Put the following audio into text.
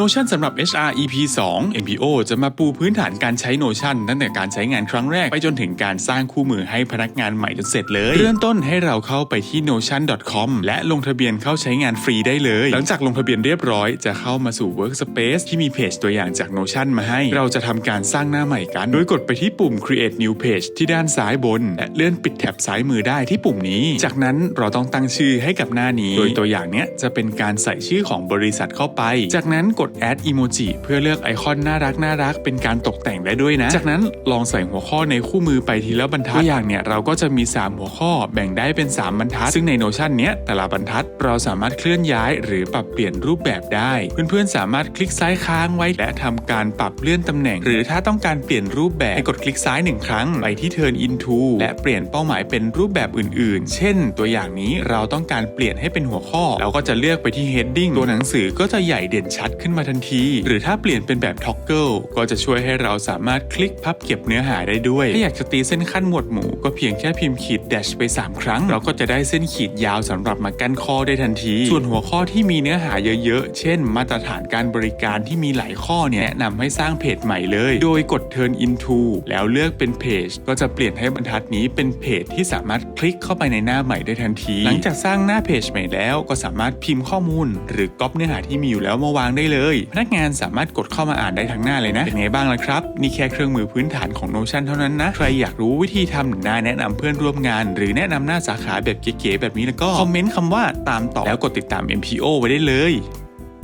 Notion สำหรับ HR EP 2 MPO จะมาปูพื้นฐานการใช้ Notion ตั้งแต่การใช้งานครั้งแรกไปจนถึงการสร้างคู่มือให้พนักงานใหม่จนเสร็จเลย เริ่มต้นให้เราเข้าไปที่ notion.com และลงทะเบียนเข้าใช้งานฟรีได้เลย หลังจากลงทะเบียนเรียบร้อยจะเข้ามาสู่ Workspace ที่มีเพจตัวอย่างจาก Notion มาให้ เราจะทำการสร้างหน้าใหม่กัน โดยกดไปที่ปุ่ม create new page ที่ด้านซ้ายบน และเลื่อนปิดแท็บซ้ายมือได้ที่ปุ่มนี้ จากนั้นเราต้องตั้งชื่อให้กับหน้านี้ โดยตัวอย่างเนี้ยจะเป็นการใส่ชื่อของบริษัทเข้าไป จากนั้นกด add emoji เพื่อเลือกไอคอนน่ารักน่ารักเป็นการตกแต่งได้ด้วยนะ จากนั้นลองใส่หัวข้อในคู่มือไปทีละบรรทัดตัวอย่างเนี่ยเราก็จะมี 3 หัวข้อแบ่งได้เป็น 3 บรรทัด ซึ่งใน Notion เนี้ยแต่ละบรรทัดเราสามารถเคลื่อนย้ายหรือปรับเปลี่ยนรูปแบบได้ เพื่อนๆสามารถคลิกซ้ายค้างไว้และทำการปรับเลื่อนตำแหน่ง หรือถ้าต้องการเปลี่ยนรูปแบบให้กดคลิกซ้ายหนึ่งครั้งไปที่ Turn into และเปลี่ยนเป้าหมายเป็นรูปแบบอื่นๆ เช่น ตัวอย่างนี้เราต้องการเปลี่ยนให้เป็นหัวข้อ เราก็จะเลือกไปที่ heading ตัวหนังสือก็จะใหญ่เด่นชัดขึ้นมาทันที หรือถ้าเปลี่ยนเป็นแบบ toggle ก็จะช่วยให้เราสามารถคลิกพับเก็บเนื้อหาได้ด้วย ถ้าอยากจะตีเส้นขั้นหมวดหมู่ก็เพียงแค่พิมพ์ขีด dash ไป 3 ครั้ง เราก็จะได้เส้นขีดยาวสำหรับมากั้นข้อได้ทันที ส่วนหัวข้อที่มีเนื้อหาเยอะๆ เช่น มาตรฐานการบริการที่มีหลายข้อเนี่ยแนะนำให้สร้างเพจใหม่เลย โดยกด turn into แล้วเลือกเป็นเพจก็จะเปลี่ยนให้บรรทัดนี้เป็นเพจที่สามารถคลิกเข้าไปในหน้าใหม่ได้ทันที หลังจากสร้างหน้าเพจใหม่แล้วก็สามารถพิมพ์ข้อมูล หรือก๊อปเนื้อหาที่มีอยู่แล้วมาวางได้เลยพนักงานสามารถกดเข้ามาอ่านได้ทั้งหน้าเลยนะ เป็นไงบ้างล่ะครับ นี่แค่เครื่องมือพื้นฐานของ Notion เท่านั้นนะ ใครอยากรู้วิธีทำหรือหน้าแนะนำเพื่อนร่วมงาน หรือแนะนำหน้าสาขาแบบเก๋ๆแบบนี้แล้วก็คอมเมนต์คำว่าตามต่อแล้วกดติดตาม MPO ไว้ได้เลย